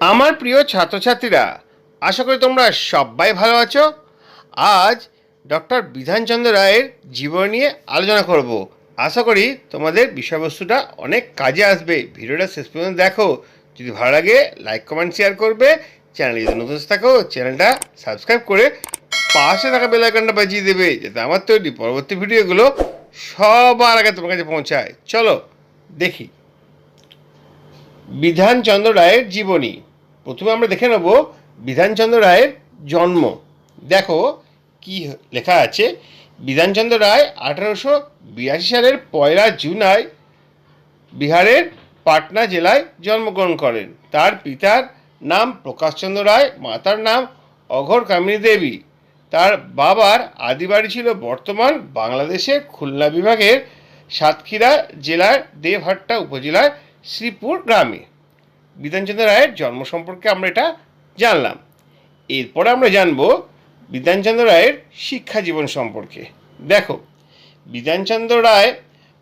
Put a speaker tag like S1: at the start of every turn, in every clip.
S1: আমার প্রিয় ছাত্রছাত্রীরা, আশা করি তোমরা সবাই ভালো আছো। আজ ডক্টর বিধানচন্দ্র রায়ের জীবন নিয়ে আলোচনা করব। আশা করি তোমাদের বিষয়বস্তুটা অনেক কাজে আসবে। ভিডিওটা শেষ পর্যন্ত দেখো। যদি ভালো লাগে, লাইক, কমেন্ট, শেয়ার করবে। চ্যানেলে যদি নতুন থাকো, চ্যানেলটা সাবস্ক্রাইব করে পাশে থাকা বেল আইকনটা বাজিয়ে দেবে, যাতে আমার তৈরি পরবর্তী ভিডিওগুলো সবার আগে তোমার কাছে পৌঁছায়। চলো, দেখি। বিধানচন্দ্র রায়ের জীবনী। প্রথমে আমরা দেখে নেব বিধানচন্দ্র রায়ের জন্ম। দেখো কি লেখা আছে, বিধানচন্দ্র রায় আঠারোশো বিরাশি সালের পয়লা জুলাই বিহারের পাটনা জেলায় জন্মগ্রহণ করেন। তার পিতার নাম প্রকাশচন্দ্র রায়, মাতার নাম অঘর কামিনী দেবী। তার বাবার আদিবাড়ি ছিল বর্তমান বাংলাদেশের খুলনা বিভাগের সাতক্ষীরা জেলার দেবহাট্টা উপজেলার শ্রীপুর গ্রামে। বিধানচন্দ্র রায়ের জন্ম সম্পর্কে আমরা এটা জানলাম। এরপরে আমরা জানব বিধানচন্দ্র রায়ের শিক্ষা জীবন সম্পর্কে। দেখো, বিধানচন্দ্র রায়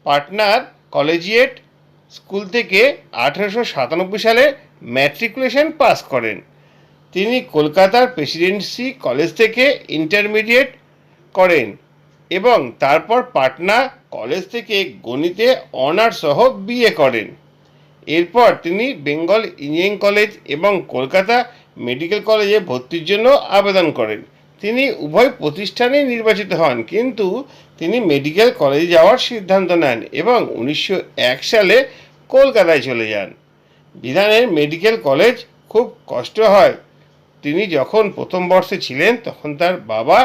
S1: পাটনার কলেজিয়েট স্কুল থেকে আঠেরোশো সাতানব্বই সালে ম্যাট্রিকুলেশন পাস করেন। তিনি কলকাতার প্রেসিডেন্সি কলেজ থেকে ইন্টারমিডিয়েট করেন এবং তারপর পাটনা কলেজ থেকে গণিতে অনার্স সহ বিএ করেন। এরপর তিনি বেঙ্গল ইঞ্জিনিয়ারিং কলেজ এবং কলকাতা মেডিকেল কলেজে ভর্তির জন্য আবেদন করেন। তিনি উভয় প্রতিষ্ঠানেই নির্বাচিত হন, কিন্তু তিনি মেডিকেল কলেজে যাওয়ার সিদ্ধান্ত নেন এবং উনিশশো এক সালে কলকাতায় চলে যান। বিধানের মেডিকেল কলেজ খুব কষ্ট হয়। তিনি যখন প্রথম বর্ষে ছিলেন, তখন তার বাবা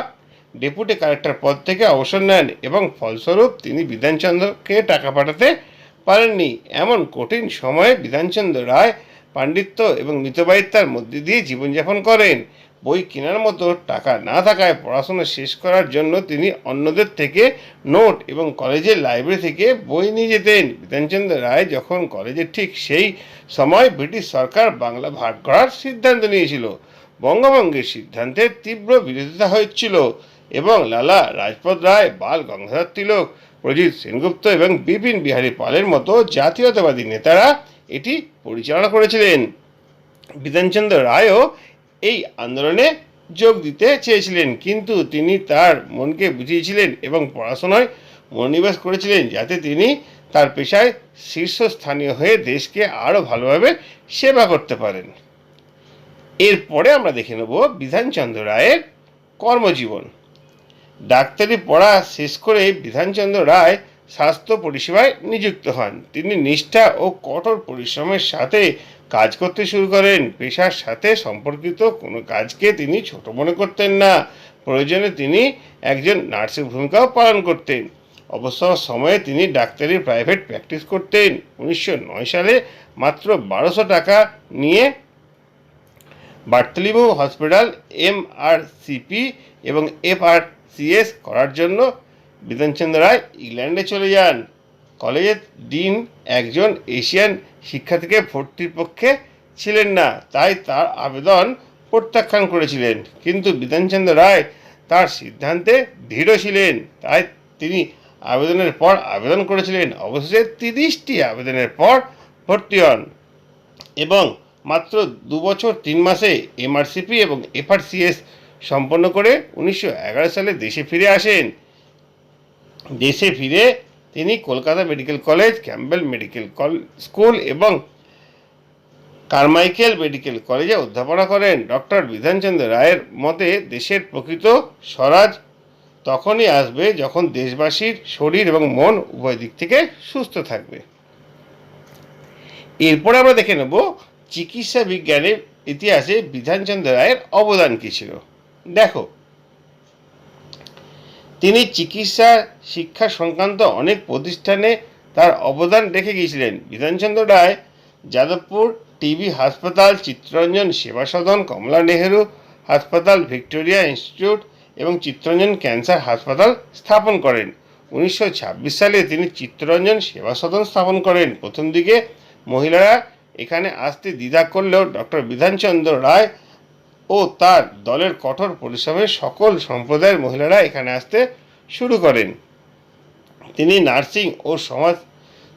S1: ডেপুটি কালেক্টর পদ থেকে অবসর নেন এবং ফলস্বরূপ তিনি বিধানচন্দ্রকে টাকা পাঠাতে পারেননি। এমন কঠিন সময়ে বিধানচন্দ্র রায় পাণ্ডিত্য এবং মিতবায়িত্বার মধ্যে দিয়ে জীবনযাপন করেন। বই কেনার মতো টাকা না থাকায় পড়াশোনা শেষ করার জন্য তিনি অন্যদের থেকে নোট এবং কলেজের লাইব্রেরি থেকে বই নিয়ে যেতেন। বিধানচন্দ্র রায় যখন কলেজে ঠিক সেই সময় ব্রিটিশ সরকার বাংলা ভাগ করার সিদ্ধান্ত নিয়েছিল। বঙ্গভঙ্গের সিদ্ধান্তের তীব্র বিরোধিতা হয়েছিল। এবং লালা রাজপথ রায়, বাল গঙ্গাধর তিলক প্রজিত সেনগুপ্ত এবং বিপিন বিহারী পালের মতো জাতীয়তাবাদী নেতারা এটি পরিচালনা করেছিলেন। বিধানচন্দ্র রায়ও এই আন্দোলনে যোগ দিতে চেয়েছিলেন, কিন্তু তিনি তার মনকে বুঝিয়েছিলেন এবং পড়াশোনায় মনোনিবেশ করেছিলেন, যাতে তিনি তার পেশায় শীর্ষস্থানীয় হয়ে দেশকে আরও ভালোভাবে সেবা করতে পারেন। এরপরে আমরা দেখে নেব বিধানচন্দ্র রায়ের কর্মজীবন। ডাক্তারি পড়া শেষ করে বিধানচন্দ্র রায় স্বাস্থ্য পরিষেবায় নিযুক্ত হন। তিনি নিষ্ঠা ও কঠোর পরিশ্রমের সাথে কাজ করতে শুরু করেন। পেশার সাথে সম্পর্কিত কোনো কাজকে তিনি ছোট মনে করতেন না। প্রয়োজনে তিনি একজন নার্সের ভূমিকাও পালন করতেন। অবসর সময়ে তিনি ডাক্তারি প্রাইভেট প্র্যাকটিস করতেন। উনিশশো নয় সালে মাত্র বারোশো টাকা নিয়ে Bartholomew hospital M R CP এবং এফ আর সিএস করার জন্য বিধানচন্দ্র রায় ইংল্যান্ডে চলে যান। কলেজের ডিন একজন এশিয়ান শিক্ষার্থীকে ভর্তির পক্ষে ছিলেন না, তাই তার আবেদন প্রত্যাখ্যান করেছিলেন। কিন্তু বিধানচন্দ্র রায় তার সিদ্ধান্তে দৃঢ় ছিলেন, তাই তিনি আবেদনের পর আবেদন করেছিলেন। অবশেষে তিরিশটি আবেদনের পর ভর্তি হন এবং মাত্র দু বছর তিন মাসে এমআরসিপি এবং এফআরসিএস সম্পন্ন করে উনিশশো এগারো সালে দেশে ফিরে আসেন। দেশে ফিরে তিনি Kolkata medical college Campbell medical school এবং কারমাইকেল মেডিকেল কলেজে অধ্যাপনা করেন। ডক্টর বিধানচন্দ্র রায়ের মতে, দেশের প্রকৃত স্বরাজ তখনই আসবে যখন দেশবাসীর শরীর এবং মন উভয় দিক থেকে সুস্থ থাকবে। এরপরে আমরা দেখে নেব চিকিৎসা বিজ্ঞানের ইতিহাসে বিধানচন্দ্র রায়ের অবদান কী ছিল। দেখো, তিনি চিকিৎসা শিক্ষা সংক্রান্ত অনেক প্রতিষ্ঠানে তার অবদান রেখে গিয়েছিলেন। বিধানচন্দ্র রায়, যাদবপুর টিবি হাসপাতাল, চিত্তরঞ্জন সেবা সদন কমলা নেহেরু হাসপাতাল, ভিক্টোরিয়া ইনস্টিটিউট এবং চিত্তরঞ্জন ক্যান্সার হাসপাতাল স্থাপন করেন। উনিশশো ছাব্বিশ সালে তিনি চিত্তরঞ্জন সেবা সদন স্থাপন করেন। প্রথম দিকে মহিলারা এখানে আসতে দ্বিধা করলেও ডক্টর বিধানচন্দ্র রায় ও তার দলের কঠোর পরিশ্রমে সকল সম্প্রদায়ের মহিলারা এখানে আসতে শুরু করেন। তিনি নার্সিং ও সমাজ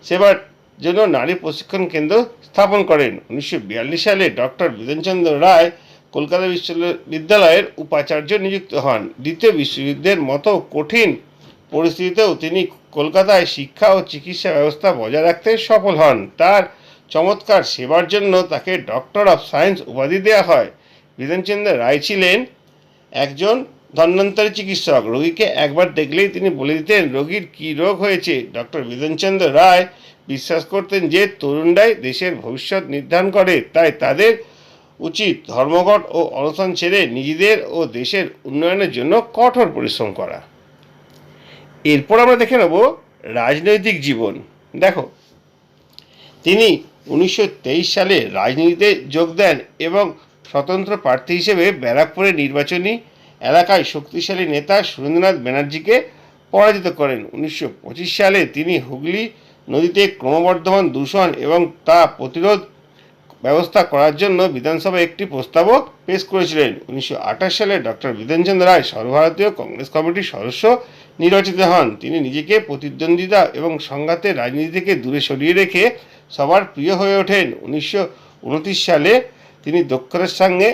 S1: সেবার জন্য নারী প্রশিক্ষণ কেন্দ্র স্থাপন করেন। উনিশশো বিয়াল্লিশ সালে ডক্টর বিধানচন্দ্র রায় কলকাতা বিশ্ববিদ্যালয়ের উপাচার্য নিযুক্ত হন। দ্বিতীয় বিশ্বযুদ্ধের মতো কঠিন পরিস্থিতিতেও তিনি কলকাতায় শিক্ষা ও চিকিৎসা ব্যবস্থা বজায় রাখতে সফল হন। তার চমৎকার সেবার জন্য তাকে ডক্টর অফ সায়েন্স উপাধি দেওয়া হয়। বিধানচন্দ্র রায় ছিলেন একজন ধন্বন্তরী চিকিৎসক। রোগীকে একবার দেখলেই তিনি বলে দিতেন, রোগীর কী রোগ হয়েছে? ডক্টর বিধানচন্দ্র রায় বিশ্বাস করতেন যে, তরুণরাই দেশের ভবিষ্যৎ নির্ধারণ করে, তাই তাদের উচিত ধর্মঘট ও অনশন ছেড়ে নিজেদের ও দেশের উন্নয়নের জন্য কঠোর পরিশ্রম করা। এরপর আমরা দেখে নেব রাজনৈতিক জীবন। দেখো, তিনি উনিশশো তেইশ সালে রাজনীতিতে যোগ দেন এবং স্বতন্ত্র প্রার্থী হিসেবে ব্যারাকপুরের নির্বাচনী এলাকায় শক্তিশালী নেতা সুরেন্দ্রনাথ ব্যানার্জিকে পরাজিত করেন। উনিশশো পঁচিশ সালে তিনি হুগলি নদীতে ক্রমবর্ধমান দূষণ এবং তা প্রতিরোধ ব্যবস্থা করার জন্য বিধানসভায় একটি প্রস্তাবও পেশ করেছিলেন। উনিশশো আঠাশ সালে ডক্টর বিধানচন্দ্র রায় সর্বভারতীয় কংগ্রেস কমিটির সদস্য নির্বাচিত হন। তিনি নিজেকে প্রতিদ্বন্দ্বিতা এবং সংঘাতের রাজনীতি থেকে দূরে সরিয়ে রেখে সবার প্রিয় হয়ে ওঠেন। উনিশশো উনত্রিশ সালে তিনি দক্ষতার সঙ্গে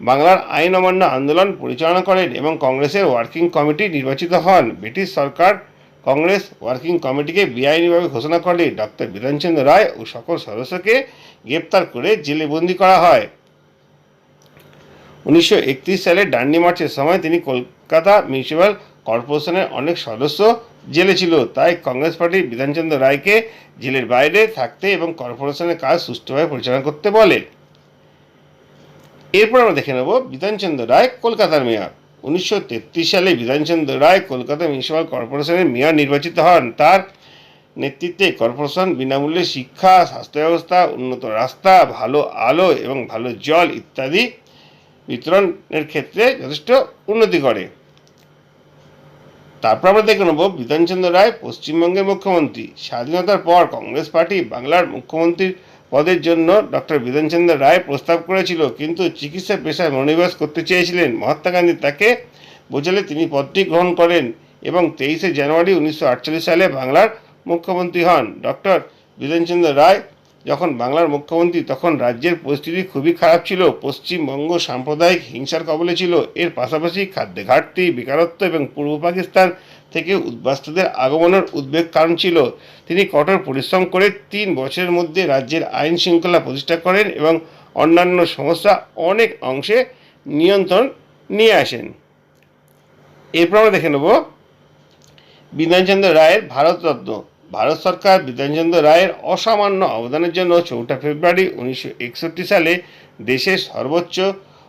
S1: বাংলার আইন অমান্য আন্দোলন পরিচালনা করেন এবং কংগ্রেসের ওয়ার্কিং কমিটি নির্বাচিত হন। ব্রিটিশ সরকার কংগ্রেস ওয়ার্কিং কমিটিকে বেআইনিভাবে ঘোষণা করে ডক্টর বিধানচন্দ্র রায় ও সকল সদস্যকে গ্রেপ্তার করে জেলে বন্দি করা হয়। উনিশশো একত্রিশ সালে ডান্ডি মার্চের সময় তিনি কলকাতা মিউনিসিপ্যাল কর্পোরেশনের অনেক সদস্য জেলে ছিল। তাই কংগ্রেস পার্টি বিধানচন্দ্র রায়কে জেলের বাইরে থাকতে এবং কর্পোরেশনের কাজ সুষ্ঠুভাবে পরিচালনা করতে বলে। এরপর আমরা দেখে নেব বিধানচন্দ্র রায়, কলকাতার মেয়র। উনিশশো তেত্রিশ সালে বিধানচন্দ্র রায় কলকাতা মিউনিসিপ্যাল কর্পোরেশনের মেয়র নির্বাচিত হন। তার নেতৃত্বে কর্পোরেশন বিনামূল্যে শিক্ষা স্বাস্থ্য ব্যবস্থা উন্নত রাস্তা, ভালো আলো এবং ভালো জল ইত্যাদি বিতরণের ক্ষেত্রে যথেষ্ট উন্নতি করে। তারপর আমরা দেখে নেব বিধানচন্দ্র রায় পশ্চিমবঙ্গের মুখ্যমন্ত্রী। স্বাধীনতার পর কংগ্রেস পার্টি বাংলার মুখ্যমন্ত্রীর পদের জন্য ডক্টর বিধানচন্দ্র রায় প্রস্তাব করেছিল, কিন্তু চিকিৎসা পেশায় মনোনিবেশ করতে চেয়েছিলেন। মহাত্মা গান্ধী তাকে বোঝালে তিনি পদটি গ্রহণ করেন এবং তেইশে জানুয়ারি উনিশশো আটচল্লিশ সালে বাংলার মুখ্যমন্ত্রী হন। ডক্টর বিধানচন্দ্র রায় যখন বাংলার মুখ্যমন্ত্রী, তখন রাজ্যের পরিস্থিতি খুবই খারাপ ছিল। পশ্চিমবঙ্গ সাম্প্রদায়িক হিংসার কবলে ছিল। এর পাশাপাশি খাদ্যে ঘাটতি, বেকারত্ব এবং পূর্ব পাকিস্তান থেকে উদ্বাস্তুদের আগমনের উদ্বেগ কারণ ছিল। তিনি কঠোর পরিশ্রম করে তিন বছরের মধ্যে রাজ্যের আইন শৃঙ্খলা প্রতিষ্ঠা করেন এবং অন্যান্য সমস্যা অনেক অংশে নিয়ন্ত্রণ নিয়ে আসেন। এরপর আমরা দেখে নেব বিধানচন্দ্র রায়ের ভারতরত্ন ভারত সরকার বিধানচন্দ্র রায়ের অসামান্য অবদানের জন্য চৌঠা ফেব্রুয়ারি উনিশশো একষট্টি সালে দেশের সর্বোচ্চ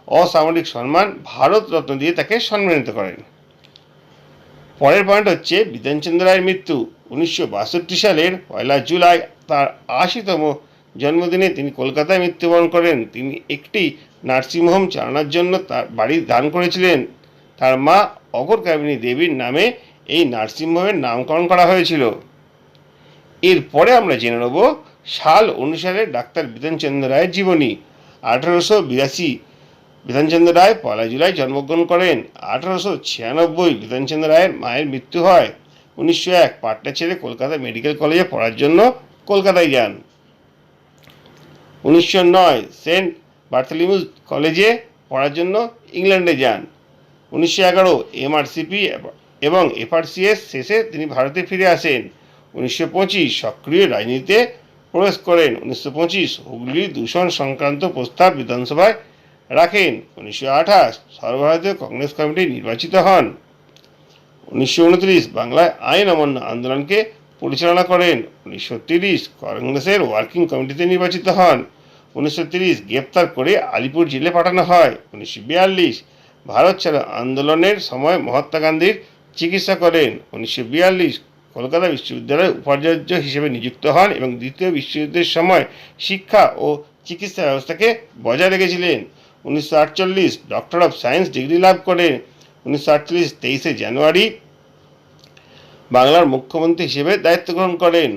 S1: অসামরিক সম্মান ভারতরত্ন দিয়ে তাকে সম্মানিত করেন। পরের পয়েন্ট হচ্ছে বিধানচন্দ্র রায়ের মৃত্যু উনিশশো বাষট্টি সালের পয়লা জুলাই। তার আশিতম জন্মদিনে তিনি কলকাতায় মৃত্যুবরণ করেন। তিনি একটি নার্সিংহোম চালানোর জন্য তার বাড়ি দান করেছিলেন। তার মা অগর কামিনী দেবীর নামে এই নার্সিংহোমের নামকরণ করা হয়েছিল। এরপরে আমরা জেনে নেব সাল অনুসারে ডাক্তার বিধানচন্দ্র রায়ের জীবনী। আঠারোশো বিরাশি বিধানচন্দ্র রায় পয়লা জুলাই জন্মগ্রহণ করেন। আঠারোশো ছিয়ানব্বই বিধানচন্দ্র রায়ের মায়ের মৃত্যু হয়। উনিশশো এক পাটনা ছেড়ে কলকাতা মেডিকেল কলেজে পড়ার জন্য কলকাতায় যান। উনিশশো নয় সেন্ট বার্থলিমিউস কলেজে পড়ার জন্য ইংল্যান্ডে যান। উনিশশো এগারো এমআরসিপি এবং এফআরসিএস শেষে তিনি ভারতে ফিরে আসেন। উনিশশো পঁচিশ সক্রিয় রাজনীতিতে প্রবেশ করেন। উনিশশো পঁচিশ হুগলি দূষণ সংক্রান্ত প্রস্তাব বিধানসভায় রাখেন। উনিশশো আঠাশ সর্বভারতীয় কংগ্রেস কমিটি নির্বাচিত হন। উনিশশো উনত্রিশ বাংলায় আইন অমান্য আন্দোলনকে পরিচালনা করেন। উনিশশো তিরিশ কংগ্রেসের ওয়ার্কিং কমিটিতে নির্বাচিত হন। উনিশশো তিরিশ গ্রেপ্তার করে আলিপুর জেলে পাঠানো হয়। উনিশশো বিয়াল্লিশ ভারত ছাড়ো আন্দোলনের সময় মহাত্মা গান্ধীর চিকিৎসা করেন। উনিশশো বিয়াল্লিশ কলকাতা বিশ্ববিদ্যালয়ের উপাচার্য হিসেবে নিযুক্ত হন এবং দ্বিতীয় বিশ্বযুদ্ধের সময় শিক্ষা ও চিকিৎসা ব্যবস্থাকে বজায় রেখেছিলেন। উনিশশো আটচল্লিশ ডক্টর অফ সায়েন্স ডিগ্রি লাভ করেন উনিশশো আটচল্লিশ, তেইশে জানুয়ারি, বাংলার মুখ্যমন্ত্রী হিসেবে দায়িত্ব গ্রহণ করেন।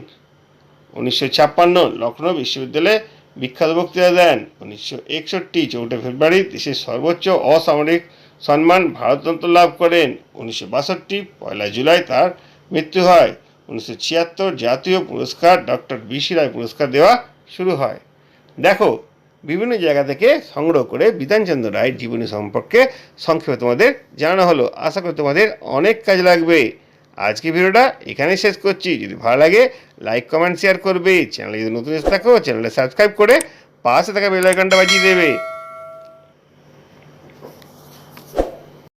S1: উনিশশো ছাপ্পান্ন লখনৌ বিশ্ববিদ্যালয়ে বিখ্যাত বক্তৃতা দেন। উনিশশো একষট্টি, চৌঠা ফেব্রুয়ারি, দেশের সর্বোচ্চ অসামরিক সম্মান ভারতরত্ন লাভ করেন। উনিশশো বাষট্টি, পয়লা জুলাই তার মৃত্যু হয়। উনিশশো ছিয়াত্তর, জাতীয় পুরস্কার ডক্টর বিসি রায় পুরস্কার দেওয়া শুরু হয়। দেখো বিভিন্ন জায়গা থেকে সংগ্রহ করে বিধানচন্দ্র রায়ের জীবনী সম্পর্কে সংক্ষেপে তোমাদের জানানো হলো। আশা করি তোমাদের অনেক কাজ লাগবে। আজকে ভিডিওটা এখানে শেষ করছি। যদি ভালো লাগে, লাইক, কমেন্ট শেয়ার করবে। চ্যানেলে যদি নতুন এসে থাকো, চ্যানেলটা সাবস্ক্রাইব করে পাশে থাকা বেলাইকনটা বাজিয়ে দেবে।